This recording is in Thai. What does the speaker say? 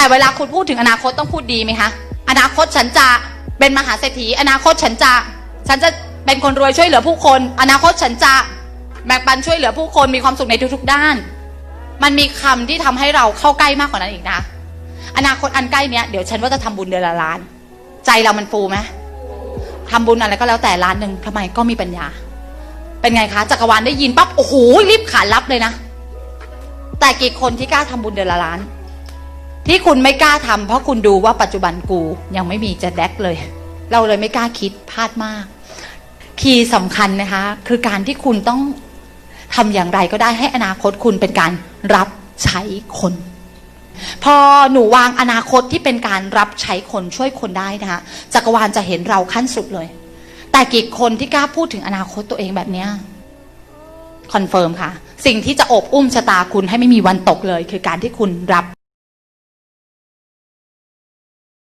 แต่เวลาคุณพูดถึงอนาคตต้องพูดดีไหมคะ อนาคตฉันจะเป็นมหาเศรษฐี อนาคตฉันจะ ฉันจะเป็นคนรวยช่วยเหลือผู้คน อนาคตฉันจะแบ่งปันช่วยเหลือผู้คนมีความสุขในทุกๆด้าน มันมีคำที่ทำให้เราเข้าใกล้มากกว่านั้นอีกนะ อนาคตอันใกล้เนี้ยเดี๋ยวฉันว่าจะทำบุญเดือนละล้าน ใจเรามันฟูไหมทำบุญอะไรก็แล้วแต่ล้านหนึ่งทำไมก็มีปัญญา เป็นไงคะจักรวาลได้ยินปั๊บโอ้โหรีบขานรับเลยนะ แต่กี่คนที่กล้าทำบุญเดือนละล้าน ที่คุณไม่กล้าทำเพราะคุณดูว่าปัจจุบันกูยังไม่มีจะแดกเลย เราเลยไม่กล้าคิดพลาดมาก คีย์สำคัญนะคะ คือการที่คุณต้องทำอย่างไรก็ได้ให้อนาคตคุณเป็นการรับใช้คน พอหนูวางอนาคตที่เป็นการรับใช้คนช่วยคนได้นะคะจักรวาลจะเห็นเราขั้นสุดเลย แต่กี่คนที่กล้าพูดถึงอนาคตตัวเองแบบเนี้ยคอนเฟิร์มค่ะ สิ่งที่จะอบอุ้มชะตาคุณให้ไม่มีวันตกเลย คือการที่คุณรับ